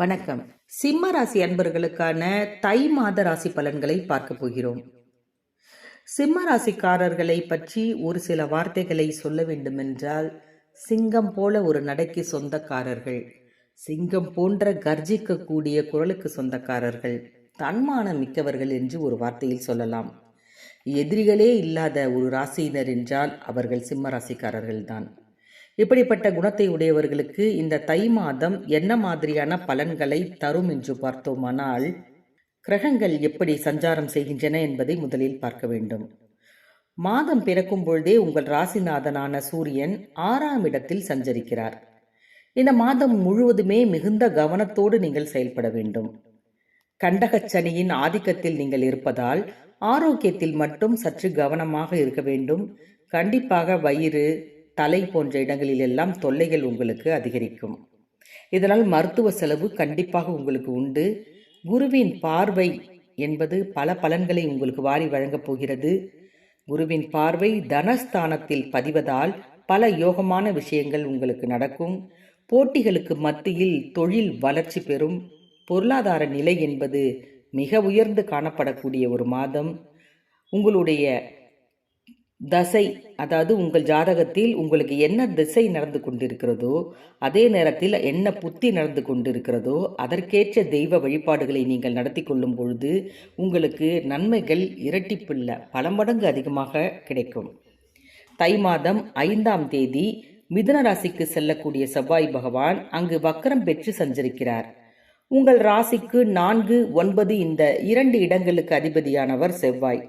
வணக்கம். சிம்ம ராசி அன்பர்களுக்கான தை மாத ராசி பலன்களை பார்க்க போகிறோம். சிம்ம ராசிக்காரர்களை பற்றி ஒரு சில வார்த்தைகளை சொல்ல வேண்டுமென்றால் சிங்கம் போல ஒரு நடைக்கு சொந்தக்காரர்கள் சிங்கம் போன்ற கர்ஜிக்கக்கூடிய குரலுக்கு சொந்தக்காரர்கள் தன்மானம் மிக்கவர்கள் என்று ஒரு வார்த்தையில் சொல்லலாம். எதிரிகளே இல்லாத ஒரு ராசியினர் என்றால் அவர்கள் சிம்ம ராசிக்காரர்கள்தான். இப்படிப்பட்ட குணத்தை உடையவர்களுக்கு இந்த தை மாதம் என்ன மாதிரியான பலன்களை தரும் என்று பார்த்தோமானால் கிரகங்கள் எப்படி சஞ்சாரம் செய்கின்றன என்பதை முதலில் பார்க்க வேண்டும். மாதம் பிறக்கும் பொழுதே உங்கள் ராசிநாதனான சூரியன் ஆறாம் இடத்தில் சஞ்சரிக்கிறார். இந்த மாதம் முழுவதுமே மிகுந்த கவனத்தோடு நீங்கள் செயல்பட வேண்டும். கண்டகச்சனியின் ஆதிக்கத்தில் நீங்கள் இருப்பதால் ஆரோக்கியத்தில் மட்டும் சற்று கவனமாக இருக்க வேண்டும். கண்டிப்பாக வயிறு தலை போன்ற இடங்களில் எல்லாம் தொல்லைகள் உங்களுக்கு அதிகரிக்கும். இதனால் மருத்துவ செலவு கண்டிப்பாக உங்களுக்கு உண்டு. குருவின் பார்வை என்பது பல பலன்களை உங்களுக்கு வாரி வழங்கப் போகிறது. குருவின் பார்வை தனஸ்தானத்தில் பதிவதால் பல யோகமான விஷயங்கள் உங்களுக்கு நடக்கும். போட்டிகளுக்கு மத்தியில் தொழில் வளர்ச்சி பெறும். பொருளாதார நிலை என்பது மிக உயர்ந்து காணப்படக்கூடிய ஒரு மாதம். உங்களுடைய தசை அதாவது உங்கள் ஜாதகத்தில் உங்களுக்கு என்ன திசை நடந்து கொண்டிருக்கிறதோ அதே நேரத்தில் என்ன புத்தி நடந்து கொண்டிருக்கிறதோ அதற்கேற்ற தெய்வ வழிபாடுகளை நீங்கள் நடத்தி கொள்ளும் பொழுது உங்களுக்கு நன்மைகள் இரட்டிப்பில்ல பல மடங்கு அதிகமாக கிடைக்கும். தை மாதம் ஐந்தாம் தேதி மிதுன ராசிக்கு செல்லக்கூடிய செவ்வாய் பகவான் அங்கு வக்கரம் பெற்று சஞ்சரிக்கிறார். உங்கள் ராசிக்கு நான்கு ஒன்பது இந்த இரண்டு இடங்களுக்கு அதிபதியானவர் செவ்வாய்.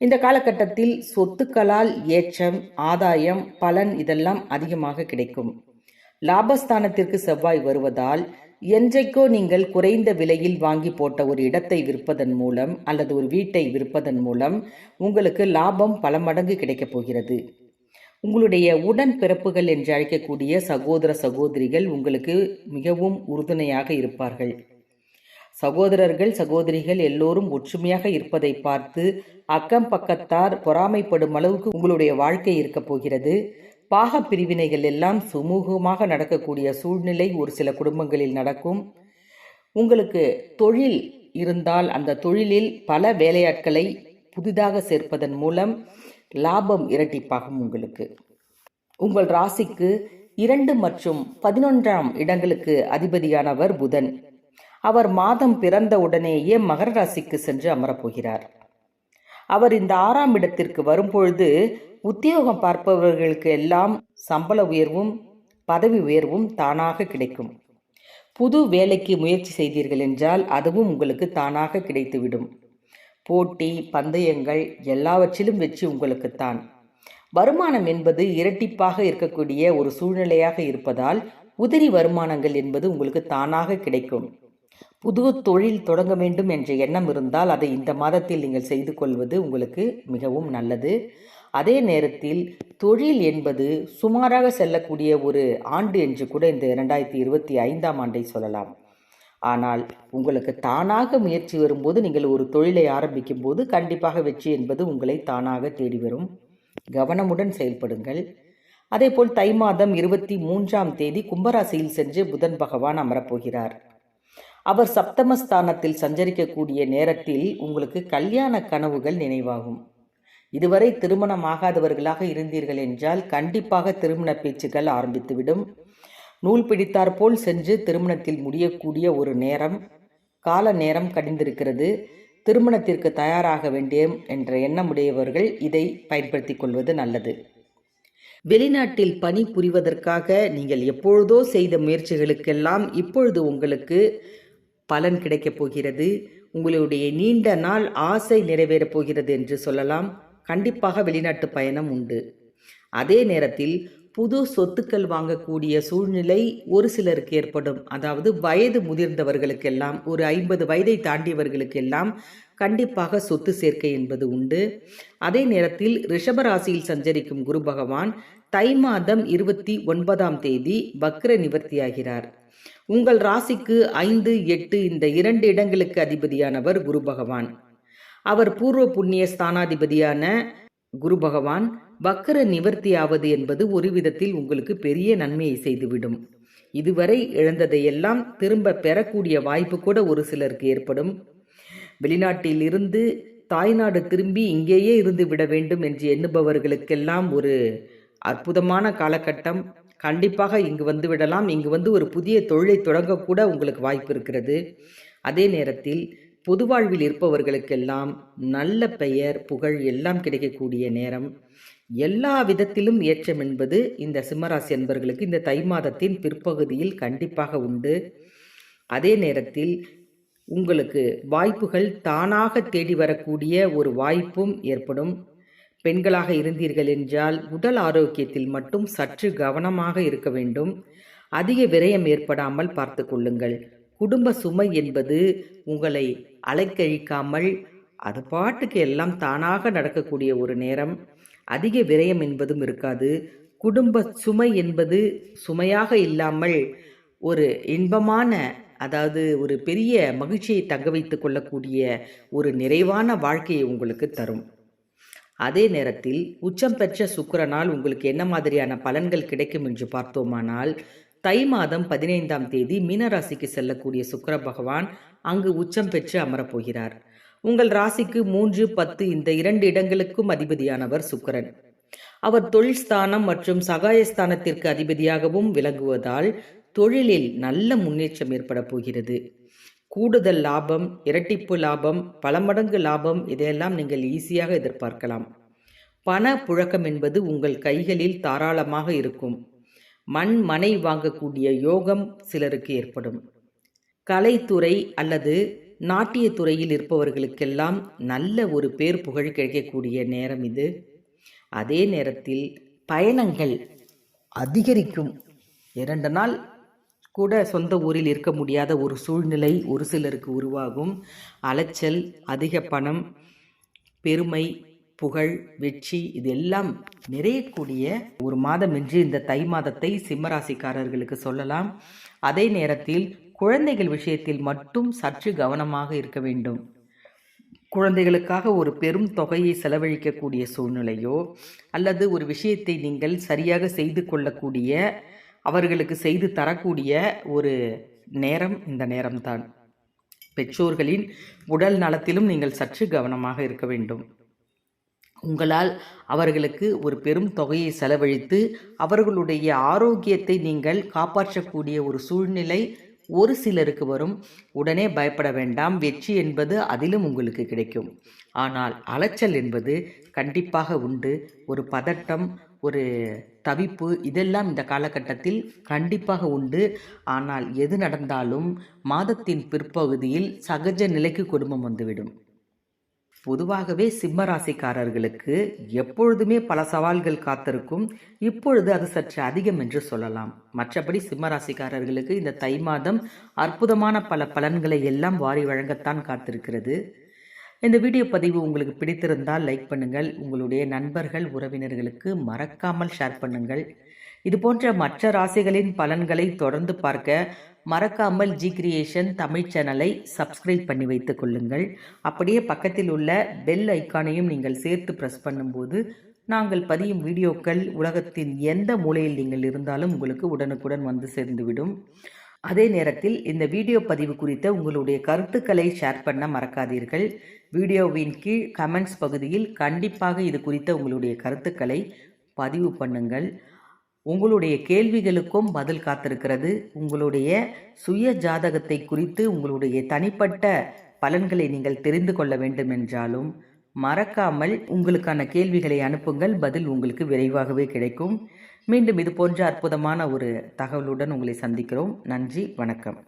இந்த காலகட்டத்தில் சொத்துக்களால் ஏற்றம் ஆதாயம் பலன் இதெல்லாம் அதிகமாக கிடைக்கும். லாபஸ்தானத்திற்கு செவ்வாய் வருவதால் என்றைக்கோ நீங்கள் குறைந்த விலையில் வாங்கி போட்ட ஒரு இடத்தை விற்பதன் மூலம் அல்லது ஒரு வீட்டை விற்பதன் மூலம் உங்களுக்கு லாபம் பல மடங்கு கிடைக்கப் போகிறது. உங்களுடைய உடன் பிறப்புகள் என்று அழைக்கக்கூடிய சகோதர சகோதரிகள் உங்களுக்கு மிகவும் உறுதுணையாக இருப்பார்கள். சகோதரர்கள் சகோதரிகள் எல்லோரும் ஒற்றுமையாக இருப்பதை பார்த்து அக்கம் பக்கத்தார் பொறாமைப்படும் அளவுக்கு உங்களுடைய வாழ்க்கை இருக்கப் போகிறது. பாக பிரிவினைகள் எல்லாம் சுமூகமாக நடக்கக்கூடிய சூழ்நிலை ஒரு சில குடும்பங்களில் நடக்கும். உங்களுக்கு தொழில் இருந்தால் அந்த தொழிலில் பல வேலையாட்களை புதிதாக சேர்ப்பதன் மூலம் லாபம் இரட்டிப்பாகும் உங்களுக்கு. உங்கள் ராசிக்கு இரண்டு மற்றும் பதினொன்றாம் இடங்களுக்கு அதிபதியானவர் புதன். அவர் மாதம் பிறந்த உடனேயே மகர ராசிக்கு சென்று அமரப்போகிறார். அவர் இந்த ஆறாம் இடத்திற்கு வரும்பொழுது உத்தியோகம் பார்ப்பவர்களுக்கு எல்லாம் சம்பள உயர்வும் பதவி உயர்வும் தானாக கிடைக்கும். புது வேலைக்கு முயற்சி செய்தீர்கள் என்றால் அதுவும் உங்களுக்கு தானாக கிடைத்துவிடும். போட்டி பந்தயங்கள் எல்லாவற்றிலும் வெற்றி உங்களுக்குத்தான் வருமானம் என்பது இரட்டிப்பாக இருக்கக்கூடிய ஒரு சூழ்நிலையாக இருப்பதால் உதிரி வருமானங்கள் என்பது உங்களுக்கு தானாக கிடைக்கும். புது தொழில் தொடங்க வேண்டும் என்ற எண்ணம் இருந்தால் அதை இந்த மாதத்தில் நீங்கள் செய்து கொள்வது உங்களுக்கு மிகவும் நல்லது. அதே நேரத்தில் தொழில் என்பது சுமாராக செல்லக்கூடிய ஒரு ஆண்டு என்று கூட இந்த இரண்டாயிரத்தி இருபத்தி ஐந்தாம் ஆண்டை சொல்லலாம். ஆனால் உங்களுக்கு தானாக முயற்சி வரும்போது நீங்கள் ஒரு தொழிலை ஆரம்பிக்கும் போது கண்டிப்பாக வெற்றி என்பது உங்களை தானாக தேடி வரும். கவனமுடன் செயல்படுங்கள். அதேபோல் தை மாதம் இருபத்தி மூன்றாம் தேதி கும்பராசியில் சென்று புதன் பகவான் அமரப்போகிறார் அவர் சப்தமஸ்தானத்தில் சஞ்சரிக்கக்கூடிய நேரத்தில் உங்களுக்கு கல்யாண கனவுகள் நினைவாகும். இதுவரை திருமணம் ஆகாதவர்களாக இருந்தீர்கள் என்றால் கண்டிப்பாக திருமண பேச்சுகள் ஆரம்பித்துவிடும். நூல் பிடித்தாற்போல் சென்று திருமணத்தில் முடியக்கூடிய ஒரு நேரம் கால நேரம் கடிந்திருக்கிறது. திருமணத்திற்கு தயாராக வேண்டிய என்ற எண்ணமுடையவர்கள் இதை பயன்படுத்தி கொள்வது நல்லது. வெளிநாட்டில் பணி புரிவதற்காக நீங்கள் எப்பொழுதோ செய்த முயற்சிகளுக்கெல்லாம் இப்பொழுது உங்களுக்கு பலன் கிடைக்கப் போகிறது. உங்களுடைய நீண்ட நாள் ஆசை நிறைவேறப் போகிறது என்று சொல்லலாம். கண்டிப்பாக வெளிநாட்டு பயணம் உண்டு. அதே நேரத்தில் புது சொத்துக்கள் வாங்கக்கூடிய சூழ்நிலை ஒரு சிலருக்கு ஏற்படும். அதாவது வயது முதிர்ந்தவர்களுக்கெல்லாம் ஒரு ஐம்பது வயதை தாண்டியவர்களுக்கெல்லாம் கண்டிப்பாக சொத்து சேர்க்கை என்பது உண்டு. அதே நேரத்தில் ரிஷபராசியில் சஞ்சரிக்கும் குரு பகவான் தை மாதம் இருபத்தி ஒன்பதாம் தேதி வக்ர நிவர்த்தியாகிறார். உங்கள் ராசிக்கு ஐந்து எட்டு இந்த இரண்டு இடங்களுக்கு அதிபதியானவர் குரு பகவான். அவர் பூர்வ புண்ணிய ஸ்தானாதிபதியான குரு பகவான். வக்கர நிவர்த்தியாவது என்பது ஒரு விதத்தில் உங்களுக்கு பெரிய நன்மையை செய்துவிடும். இதுவரை இழந்ததையெல்லாம் திரும்ப பெறக்கூடிய வாய்ப்பு கூட ஒரு சிலருக்கு ஏற்படும். வெளிநாட்டில் இருந்து தாய்நாடு திரும்பி இங்கேயே இருந்து விட வேண்டும் என்று எண்ணுபவர்களுக்கெல்லாம் ஒரு அற்புதமான காலகட்டம். கண்டிப்பாக இங்கு வந்து விடலாம். இங்கு வந்து ஒரு புதிய தொழிலை தொடங்கக்கூட உங்களுக்கு வாய்ப்பு இருக்கிறது. அதே நேரத்தில் பொது வாழ்வில் இருப்பவர்களுக்கெல்லாம் நல்ல பெயர் புகழ் எல்லாம் கிடைக்கக்கூடிய நேரம். எல்லா விதத்திலும் ஏற்றம் என்பது இந்த சிம்மராசி அன்பர்களுக்கு இந்த தை மாதத்தின் பிற்பகுதியில் கண்டிப்பாக உண்டு. அதே நேரத்தில் உங்களுக்கு வாய்ப்புகள் தானாக தேடி வரக்கூடிய ஒரு வாய்ப்பும் ஏற்படும். பெண்களாக இருந்தீர்கள் என்றால் உடல் ஆரோக்கியத்தில் மட்டும் சற்று கவனமாக இருக்க வேண்டும். அதிக விரயம் ஏற்படாமல் பார்த்து கொள்ளுங்கள். குடும்ப சுமை என்பது உங்களை அலைக்கழிக்காமல் அது பாட்டுக்கு எல்லாம் தானாக நடக்கக்கூடிய ஒரு நேரம். அதிக விரயம் என்பதும் இருக்காது. குடும்ப சுமை என்பது சுமையாக இல்லாமல் ஒரு இன்பமான அதாவது ஒரு பெரிய மகிழ்ச்சியை தங்க வைத்து கொள்ளக்கூடிய ஒரு நிறைவான வாழ்க்கையை உங்களுக்கு தரும். அதே நேரத்தில் உச்சம் பெற்ற சுக்கிரனால் உங்களுக்கு என்ன மாதிரியான பலன்கள் கிடைக்கும் என்று பார்த்தோமானால் தை மாதம் பதினைந்தாம் தேதி மீனராசிக்கு செல்லக்கூடிய சுக்கர பகவான் அங்கு உச்சம் பெற்று அமரப்போகிறார் உங்கள் ராசிக்கு மூன்று பத்து இந்த இரண்டு இடங்களுக்கும் அதிபதியானவர் சுக்கரன். அவர் தொழில் ஸ்தானம் மற்றும் சகாயஸ்தானத்திற்கு அதிபதியாகவும் விளங்குவதால் தொழிலில் நல்ல முன்னேற்றம் ஏற்பட போகிறது. கூடுதல் லாபம் இரட்டிப்பு லாபம் பல மடங்கு லாபம் இதையெல்லாம் நீங்கள் ஈஸியாக எதிர்பார்க்கலாம். பண புழக்கம் என்பது உங்கள் கைகளில் தாராளமாக இருக்கும். மண் மனை வாங்கக்கூடிய யோகம் சிலருக்கு ஏற்படும். கலைத்துறை அல்லது நாட்டிய துறையில் இருப்பவர்களுக்கெல்லாம் நல்ல ஒரு பேர் புகழ் கிடைக்கக்கூடிய நேரம் இது. அதே நேரத்தில் பயணங்கள் அதிகரிக்கும். இரண்டு நாள் கூட சொந்த ஊரில் இருக்க முடியாத ஒரு சூழ்நிலை ஒரு சிலருக்கு உருவாகும். அலைச்சல் அதிக பணம் பெருமை புகழ் வெற்றி இதெல்லாம் நிறையக்கூடிய ஒரு மாதம் என்று இந்த தை மாதத்தை சிம்மராசிக்காரர்களுக்கு சொல்லலாம். அதே நேரத்தில் குழந்தைகள் விஷயத்தில் மட்டும் சற்று கவனமாக இருக்க வேண்டும். குழந்தைகளுக்காக ஒரு பெரும் தொகையை செலவழிக்கக்கூடிய சூழ்நிலையோ அல்லது ஒரு விஷயத்தை நீங்கள் சரியாக செய்து கொள்ளக்கூடிய அவர்களுக்கு செய்து தரக்கூடிய ஒரு நேரம் இந்த நேரம்தான். பெற்றோர்களின் உடல் நலத்திலும் நீங்கள் சற்று கவனமாக இருக்க வேண்டும். உங்களால் அவர்களுக்கு ஒரு பெரும் தொகையை செலவழித்து அவர்களுடைய ஆரோக்கியத்தை நீங்கள் காப்பாற்றக்கூடிய ஒரு சூழ்நிலை ஒரு சிலருக்கு வரும். உடனே பயப்பட வேண்டாம். வெற்றி என்பது அதிலும் உங்களுக்கு கிடைக்கும். ஆனால் அலைச்சல் என்பது கண்டிப்பாக உண்டு. ஒரு பதட்டம் ஒரு தவிப்பு இதெல்லாம் இந்த காலகட்டத்தில் கண்டிப்பாக உண்டு. ஆனால் எது நடந்தாலும் மாதத்தின் பிற்பகுதியில் சகஜ நிலைக்கு குடும்பம் வந்துவிடும். பொதுவாகவே சிம்ம ராசிக்காரர்களுக்கு எப்பொழுதுமே பல சவால்கள் காத்திருக்கும். இப்பொழுது அது சற்று அதிகம் என்று சொல்லலாம். மற்றபடி சிம்ம ராசிக்காரர்களுக்கு இந்த தை மாதம் அற்புதமான பல பலன்களை எல்லாம் வாரி வழங்கத்தான் காத்திருக்கிறது. இந்த வீடியோ பதிவு உங்களுக்கு பிடித்திருந்தால் லைக் பண்ணுங்கள். உங்களுடைய நண்பர்கள் உறவினர்களுக்கு மறக்காமல் ஷேர் பண்ணுங்கள். இது போன்ற மற்ற ராசிகளின் பலன்களை தொடர்ந்து பார்க்க மறக்காமல் ஜி கிரியேஷன் தமிழ் சேனலை சப்ஸ்கிரைப் பண்ணி வைத்துக் கொள்ளுங்கள். அப்படியே பக்கத்தில் உள்ள பெல் ஐக்கானையும் நீங்கள் சேர்த்து ப்ரெஸ் பண்ணும்போது நாங்கள் பதியும் வீடியோக்கள் உலகத்தின் எந்த மூலையில் நீங்கள் இருந்தாலும் உங்களுக்கு உடனுக்குடன் வந்து சேர்ந்துவிடும். அதே நேரத்தில் இந்த வீடியோ பதிவு குறித்த உங்களுடைய கருத்துக்களை ஷேர் பண்ண மறக்காதீர்கள். வீடியோவின் கீழ் கமெண்ட்ஸ் பகுதியில் கண்டிப்பாக இது குறித்த உங்களுடைய கருத்துக்களை பதிவு பண்ணுங்கள். உங்களுடைய கேள்விகளுக்கும் பதில் காத்திருக்கிறது. உங்களுடைய சுய ஜாதகத்தை குறித்து உங்களுடைய தனிப்பட்ட பலன்களை நீங்கள் தெரிந்து கொள்ள வேண்டும் என்றாலும் மறக்காமல் உங்களுக்கான கேள்விகளை அனுப்புங்கள். பதில் உங்களுக்கு விரைவாகவே கிடைக்கும். மீண்டும் இது போன்ற அற்புதமான ஒரு தகவலுடன் உங்களை சந்திக்கிறோம். நன்றி வணக்கம்.